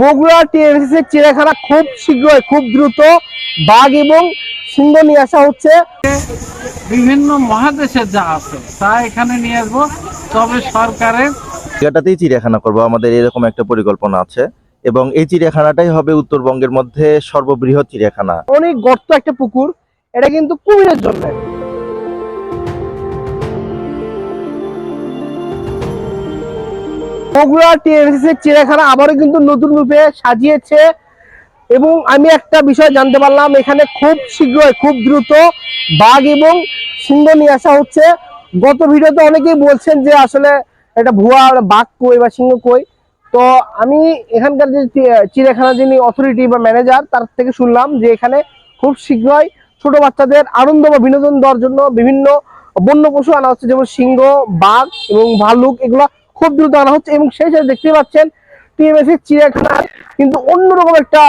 Bogura TMC চিড়িয়াখানা খুব শীঘ্রই খুব দ্রুত বাঘ এবং সিংহ নিয়ে আসা হচ্ছে। বিভিন্ন মহাদেশের যা আছে তা এখানে নিয়ে আসব। তবে সরকারের জায়গাটাতেই চিড়িয়াখানা করব। আমাদের এরকম একটা পরিকল্পনা আছে। এবং এই চিড়িয়াখানাটাই হবে উত্তরবঙ্গের মধ্যে সর্ববৃহৎ চিড়িয়াখানা। অনেক গর্ত একটা পুকুর এটা কিন্তু কুমিরের জন্য। বগুড়া টিএমসি চিড়িয়াখানা আবারও কিন্তু নতুন রূপে সাজিয়েছে। এবং আমি একটা বিষয় জানতে পারলাম, এখানে খুব শীঘ্রই, খুব দ্রুত বাঘ এবং সিংহ নিয়ে আসা হচ্ছে। গত ভিডিওতে অনেকেই বলছেন যে আসলে এটা ভুয়া, বাঘ কই বা সিংহ কই? তো আমি এখানকার যে চিড়িয়াখানা যিনি অথরিটি বা ম্যানেজার তার থেকে শুনলাম যে এখানে খুব শীঘ্রই ছোট বাচ্চাদের আনন্দ বা বিনোদন দেওয়ার জন্য বিভিন্ন বন্য পশু আনা হচ্ছে, যেমন সিংহ, বাঘ এবং ভালুক এগুলো খুব দ্রুত আনা হচ্ছে এবং সেই সাথে দেখতে পাচ্ছেন টিএমএসি চিড়িয়াখানার কিন্তু অন্যরকম একটা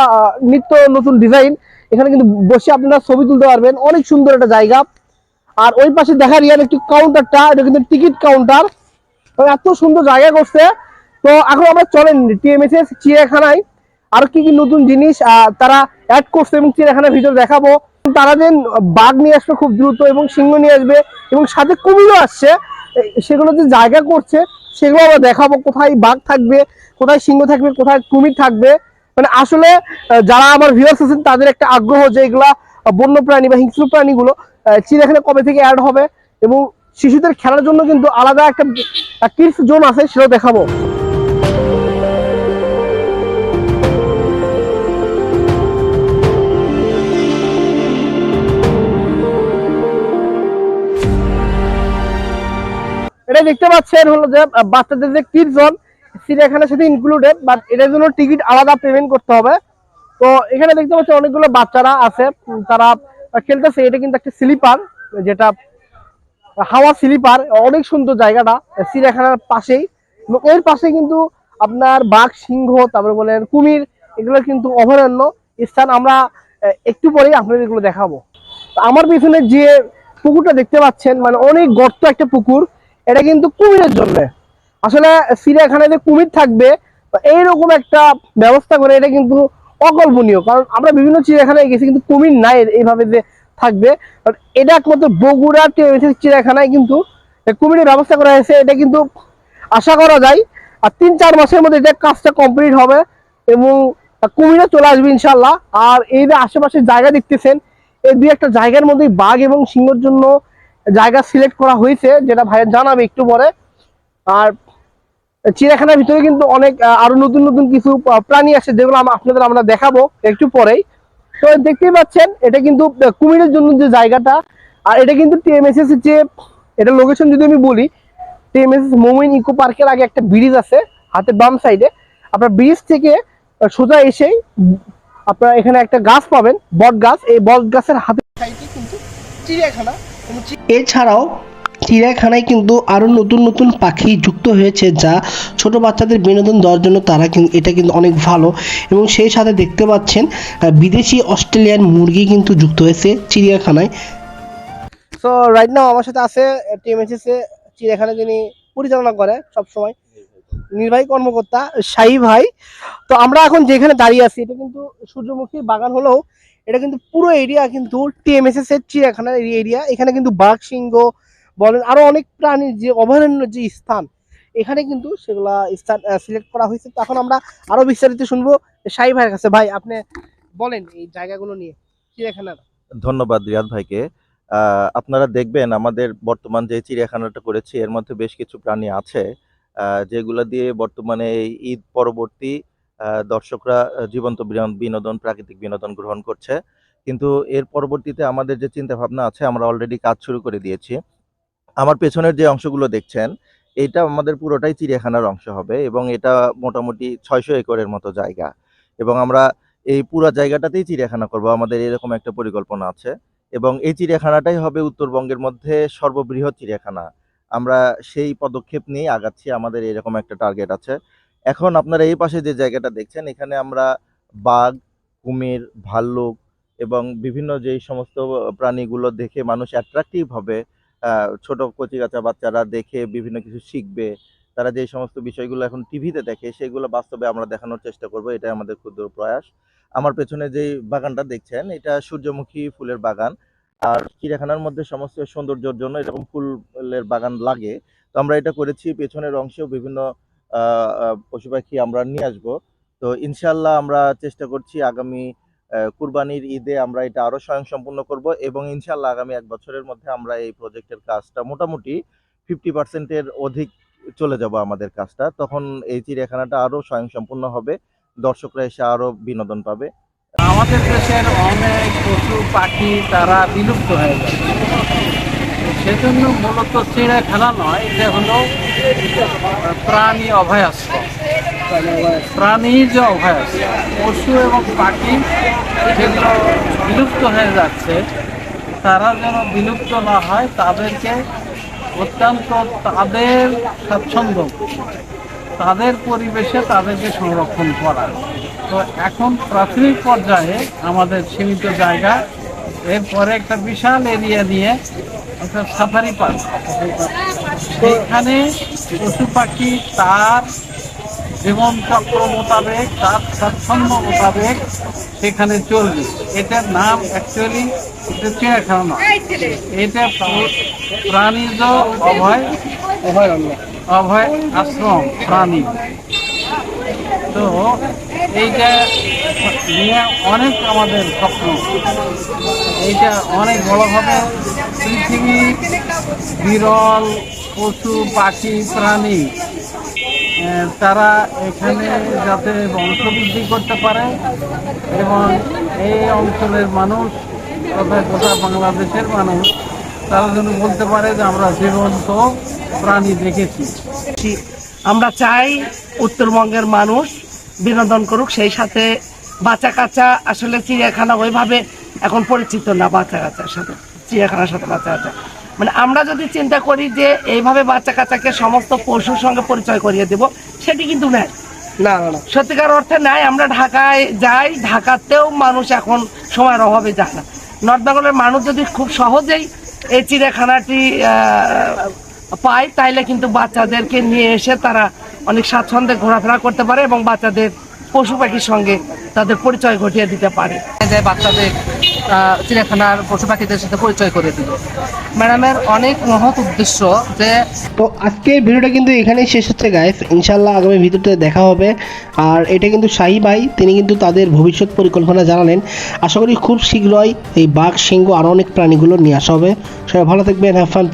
নিত্য নতুন ডিজাইন এখানে কিন্তু বসে আপনারা ছবি তুলতে পারবেন। অনেক সুন্দর একটা জায়গা। আর ওই পাশে দেখার রিয়ার একটি কাউন্টারটা এটা কিন্তু টিকিট কাউন্টার এত সুন্দর জায়গা করছে। তো এখন আমরা চলেন টিএমএসএস চিড়িয়াখানায়। আর কি কি নতুন জিনিস তারা অ্যাড করছে এবং চিড়িয়াখানার ভিতরে দেখাবো। তারা যে বাঘ নিয়ে আসবে খুব দ্রুত এবং সিংহ নিয়ে আসবে এবং সাথে কুমিরও আসছে। সেগুলো যে জায়গা করছে, সেগুলো আমরা দেখাবো। কোথায় বাঘ থাকবে, কোথায় সিংহ থাকবে, কোথায় কুমির থাকবে। মানে আসলে যারা আমার ভিউয়ার্স আছেন, তাদের একটা আগ্রহ যে এগুলা বন্য প্রাণী বা হিংস্র প্রাণীগুলো চিড়িয়াখানা কবে থেকে অ্যাড হবে এবং শিশুদের খেলার জন্য কিন্তু আলাদা একটা কিডস জোন আছে, সেটাও দেখাবো। দেখতে পাচ্ছেন হলো যে বাচ্চাদের যে কিড জোন চিড়িয়াখানার সাথে ইনক্লুডেড বাট এটার জন্য টিকিট আলাদা পেমেন্ট করতে হবে। তো এখানে দেখতে পাচ্ছেন অনেকগুলো বাচ্চারা আছে তারা খেলতেছে। এটা কিন্তু একটা স্লিপার যেটা হাওয়া স্লিপার অনেক সুন্দর জায়গাটা, চিড়িয়াখানার পাশেই। এর পাশে কিন্তু আপনার বাঘ সিংহ, তারপরে বলেন কুমির, এগুলো কিন্তু অভয়ারণ্য। স্থান আমরা একটু পরেই আপনাদের এগুলো দেখাবো। আমার পিছনে যে পুকুরটা দেখতে পাচ্ছেন মানে অনেক গর্ত একটা পুকুর। এটা কিন্তু কুমিরের জন্য। আসলে চিড়িয়াখানায় যে কুমির থাকবে এইরকম একটা ব্যবস্থা করে এটা কিন্তু অকল্পনীয়। কারণ আমরা বিভিন্ন চিড়িয়াখানায় গেছি, কিন্তু কুমির নাই এইভাবে যে থাকবে। আর এটা একমাত্র বগুড়া চিড়িয়াখানায় কিন্তু কুমিরের ব্যবস্থা করা হয়েছে, এটা কিন্তু আশা করা যায়। আর তিন চার মাসের মধ্যে এটা কাজটা কমপ্লিট হবে এবং কুমিরে চলে আসবে ইনশাল্লাহ আর এই যে আশেপাশে জায়গা দেখতেছেন, এই দুই একটা জায়গার মধ্যে বাঘ এবং সিংহের জন্য জায়গা সিলেক্ট করা হয়েছে, যেটা ভাইয়ের জানাবে একটু পরে। আর চিড়িয়াখানার ভিতরে কিন্তু অনেক আরও নতুন নতুন কিছু প্রাণী আছে, যেগুলো আপনাদের আমরা দেখাবো একটু পরেই। তো দেখতেই পাচ্ছেন, এটা কিন্তু কুমিরের জন্য যে জায়গাটা, আর এটা কিন্তু টিএমএসএস যে, এটা লোকেশন যদি আমি বলি টিএমএসএস মোমিন ইকো পার্কের আগে একটা ব্রিজ আছে, হাতের বাম সাইডে আপনার ব্রিজ থেকে সোজা এসেই, আপনারা এখানে একটা গাছ পাবেন, বট গাছ। এই বট গাছের হাতে সাইডে কিন্তু চিড়িয়াখানা। এছাড়াও চিড়িয়াখানায় কিন্তু আরও নতুন নতুন পাখি যুক্ত হয়েছে যা ছোট বাচ্চাদের বিনোদন দেওয়ার জন্য তারা কিন্তু এটা কিন্তু অনেক ভালো। এবং সেই সাথে দেখতে পাচ্ছেন বিদেশি অস্ট্রেলিয়ান মুরগি কিন্তু যুক্ত হয়েছে চিড়িয়াখানায়। সো রাইট নাও আমার সাথে আছে, টিএমএসএস চিড়িয়াখানা যিনি পরিচালনা করে সব সময় নির্বাহী কর্মকর্তা শাহী ভাই। তো আমরা এখন যেখানে দাঁড়িয়ে আছি, এটা কিন্তু সূর্যমুখী বাগান হলেও এটা কিন্তু পুরো এরিয়া কিন্তু টিএমএসএস এর চিড়িয়াখানার এরিয়া এখানে কিন্তু বাঘ সিংহ বলেন, আরও অনেক প্রাণীর যে অভয়ারণ্য যে স্থান, এখানে কিন্তু সেগুলা স্থান সিলেক্ট করা হয়েছে। তো এখন আমরা আরও বিস্তারিত শুনব। শাহী ভাইয়ের কাছে, ভাই, আপনি বলেন এই জায়গাগুলো নিয়ে, চিড়িয়াখানার। ধন্যবাদ রিয়াদ ভাইকে। আপনারা দেখবেন আমাদের বর্তমান যে চিড়িয়াখানাটা করেছি, এর মধ্যে বেশ কিছু প্রাণী আছে। যেগুলো দিয়ে বর্তমানে এই ঈদ পরবর্তী দর্শকরা জীবন্ত বিনোদন, প্রাকৃতিক বিনোদন গ্রহণ করছে। কিন্তু এর পরবর্তীতে আমাদের যে চিন্তা ভাবনা আছে, আমরা অলরেডি কাজ শুরু করে দিয়েছি। আমার পেছনের যে অংশগুলো দেখছেন, এটা আমাদের পুরোটাই চিড়িয়াখানার অংশ হবে এবং এটা মোটামুটি ছয়শো একরের মতো জায়গা। এবং আমরা এই পুরো জায়গাটাতেই চিড়িয়াখানা করব, আমাদের এরকম একটা পরিকল্পনা আছে। এবং এই চিড়িয়াখানাটাই হবে উত্তরবঙ্গের মধ্যে সর্ববৃহৎ চিড়িয়াখানা। আমরা সেই পদক্ষেপ নিয়ে আগাচ্ছি, আমাদের এরকম একটা টার্গেট আছে। এখন আপনারা এই পাশে যে জায়গাটা দেখছেন, এখানে আমরা বাঘ, কুমির, ভাল্লুক এবং বিভিন্ন যেই সমস্ত প্রাণীগুলো দেখে মানুষ অ্যাট্রাকটিভ হবে ছোট কচি কাঁচা বাচ্চারা দেখে বিভিন্ন কিছু শিখবে, তারা যে সমস্ত বিষয়গুলো এখন টিভিতে দেখে, সেগুলো বাস্তবে আমরা দেখানোর চেষ্টা করব, এটাই আমাদের ক্ষুদ্র প্রয়াস। আমার পেছনে যে বাগানটা দেখছেন, এটা সূর্যমুখী ফুলের বাগান। আর চিড়িয়াখানার মধ্যে সমস্ত সৌন্দর্যের জন্য এরকম ফুলের বাগান লাগে। তো আমরা এটা করেছি, পেছনের অংশেও বিভিন্ন পশু পাখি আমরা নিয়ে আসব। তো ইনশাল্লাহ আমরা চেষ্টা করছি আগামী কুরবানির ঈদে আমরা এটা আরও স্বয়ংসম্পূর্ণ করব এবং ইনশাল্লাহ আগামী এক বছরের মধ্যে আমরা এই প্রজেক্টের কাজটা মোটামুটি ফিফটি পার্সেন্টের অধিক চলে যাব আমাদের কাজটা। তখন এই চিড়িয়াখানাটা আরও স্বয়ংসম্পূর্ণ হবে, দর্শকরা এসে আরও বিনোদন পাবে। আমাদের দেশের অনেক পশু পাখি তারা বিলুপ্ত হয়ে যাচ্ছে সেজন্য মূলত চিড়িয়াখানা নয়, এটা হলো প্রাণী অভয়াশ্রম প্রাণীজ অভয়াশ্রম পশু এবং পাখি যেগুলো বিলুপ্ত হয়ে যাচ্ছে, তারা যেন বিলুপ্ত না হয়, তাদেরকে অত্যন্ত তাদের স্বাচ্ছন্দ্য, তাদের পরিবেশে তাদেরকে সংরক্ষণ করা। তো এখন প্রাথমিক পর্যায়ে আমাদের সীমিত জায়গা, এরপরে একটা বিশাল এরিয়া নিয়ে একটা সাফারি পার্ক সেখানে পশু পাখি তার জীবনচক্র মোতাবেক তার স্বাচ্ছন্দ্য মোতাবেক সেখানে চলবে। এটার নাম অ্যাকচুয়ালি এটা চিড়িয়াখানা। নয় এটা প্রা- প্রাণীজ অভয় অভয় আশ্রম প্রাণী। তো এইটা নিয়ে অনেক আমাদের স্বপ্ন। এইটা অনেক বড় হবে। পৃথিবীর বিরল পশু, পাখি, প্রাণী তারা এখানে যাতে বংশবৃদ্ধি করতে পারে এবং এই অঞ্চলের মানুষ তথা গোটা বাংলাদেশের মানুষ, তারা যেন বলতে পারে যে আমরা জীবন্ত প্রাণী দেখেছি। আমরা চাই উত্তরবঙ্গের মানুষ বিনোদন করুক, সেই সাথে বাচ্চা কাচ্চা আসলে চিড়িয়াখানা ওইভাবে এখন পরিচিত না, বাচ্চা কাচ্চার সাথে। চিড়িয়াখানার সাথে বাচ্চা কাচ্চা। মানে আমরা যদি চিন্তা করি যে এইভাবে বাচ্চা কাচ্চাকে সমস্ত পশুর সঙ্গে পরিচয় করিয়ে দেব সেটি কিন্তু নেয় না না সত্যিকার অর্থে নাই আমরা ঢাকায় যাই ঢাকাতেও মানুষ এখন সময়ের অভাবে যায় না। নর্থ বেঙ্গলের মানুষ যদি খুব সহজেই এই চিড়িয়াখানাটি পায় তাইলে কিন্তু বাচ্চাদেরকে নিয়ে এসে তারা অনেক স্বাচ্ছন্দ্যে ঘোরাফেরা করতে পারে এবং বাচ্চাদের পশু পাখির সঙ্গে তাদের পরিচয় ঘটিয়ে দিতে পারে। বাচ্চাদের চিড়িয়াখানার পশু পাখিদের সাথে পরিচয় করে দিল। ম্যাডামের অনেক মহৎ উদ্দেশ্য যে তো আজকে ভিডিওটা কিন্তু এখানেই শেষ হচ্ছে গাইস ইনশাল্লাহ আগামী ভিডিওতে দেখা হবে। আর এটা কিন্তু শাহি ভাই, তিনি কিন্তু তাদের ভবিষ্যৎ পরিকল্পনা জানালেন। আশা করি খুব শীঘ্রই এই বাঘ, সিংহ, আরও অনেক প্রাণীগুলো নিয়ে আসা হবে। সবাই ভালো থাকবেন হ্যাভ ফান